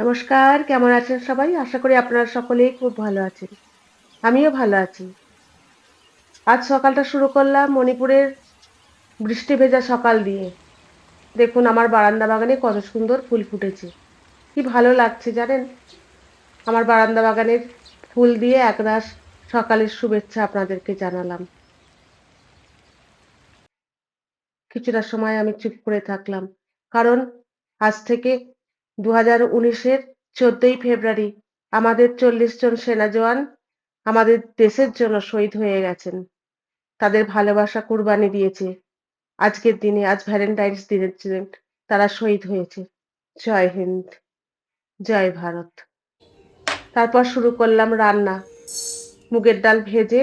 নমস্কার, কেমন আছেন সবাই? আশা করি আপনারা সকলেই খুব ভালো আছেন। আমিও ভালো আছি। আজ সকালটা শুরু করলাম মণিপুরের বৃষ্টি ভেজা সকাল দিয়ে। দেখুন, আমার বারান্দা বাগানে কত সুন্দর ফুল ফুটেছে। কি ভালো লাগছে জানেন? আমার বারান্দা বাগানের ফুল দিয়ে একরাশ সকালের শুভেচ্ছা আপনাদেরকে জানালাম। কিছুটা সময় আমি চুপ করে থাকলাম, কারণ আজ থেকে দু হাজার উনিশের চোদ্দই ফেব্রুয়ারি আমাদের চল্লিশ জন সেনা জওয়ান আমাদের দেশের জন্য শহীদ হয়ে গেছেন। তাদের ভালোবাসা কুরবানি দিয়েছে। আজকের দিনে, আজ ভ্যালেন্টাইন্স দিনের ছিলেন তারা শহীদ হয়েছে। জয় হিন্দ, জয় ভারত। তারপর শুরু করলাম রান্না। মুগের ডাল ভেজে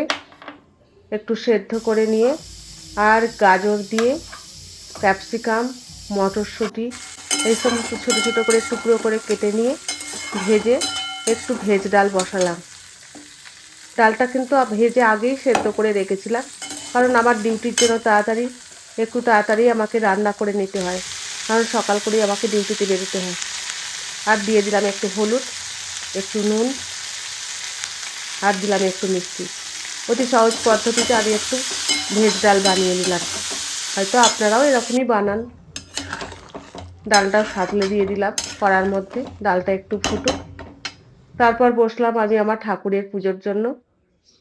একটু সেদ্ধ করে নিয়ে আর গাজর দিয়ে ক্যাপসিকাম, মটরশুঁটি এই সমস্ত ছোটো ছোটো করে টুকরো করে কেটে নিয়ে ভেজে একটু ভেজ ডাল বসালাম। ডালটা কিন্তু ভেজে আগেই সেদ্ধ করে রেখেছিলাম, কারণ আমার ডিউটির জন্য তাড়াতাড়ি, একটু তাড়াতাড়ি আমাকে রান্না করে নিতে হয়, কারণ সকাল করেই আমাকে ডিউটিতে বেরোতে হয়। আর দিয়ে দিলাম একটু হলুদ, একটু নুন, আর দিলাম একটু মিষ্টি। অতি সহজ পদ্ধতিতে আমি একটু ভেজ ডাল বানিয়ে নিলাম। হয়তো আপনারাও এরকমই বানান। ডালটা সাতলে দিয়ে দিলাম কড়ার মধ্যে, ডালটা একটু ফুটো। তারপর বসলাম আমি আমার ঠাকুরের পুজোর জন্য।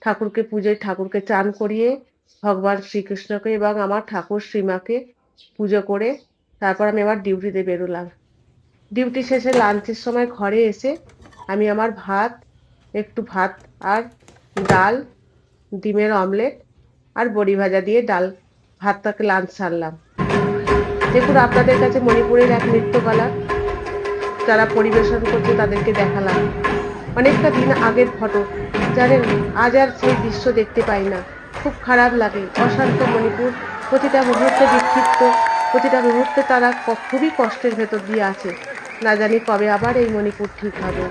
ঠাকুরকে পুজোয় ঠাকুরকে চান করিয়ে ভগবান শ্রীকৃষ্ণকে এবং আমার ঠাকুর শ্রীমাকে পুজো করে তারপর আমি আবার ডিউটিতে বেরোলাম। ডিউটি শেষে লাঞ্চের সময় ঘরে এসে আমি আমার ভাত, একটু ভাত আর ডাল, ডিমের অমলেট আর বড়ি ভাজা দিয়ে ডাল, ভাতটাকে লাঞ্চ সারলাম। দেখুন, আপনাদের কাছে মণিপুরের এক নৃত্যকলা যারা পরিবেশন করছে তাদেরকে দেখালাম। অনেকটা দিন আগের ফটো, জানেন, আজ আর সেই দৃশ্য দেখতে পাই না। খুব খারাপ লাগে। অশান্ত মণিপুর, প্রতিটা মুহূর্তে বিক্ষিপ্ত, প্রতিটা মুহূর্তে তারা খুবই কষ্টের ভেতর দিয়ে আছে। না জানি কবে আবার এই মণিপুর ঠিক হবে।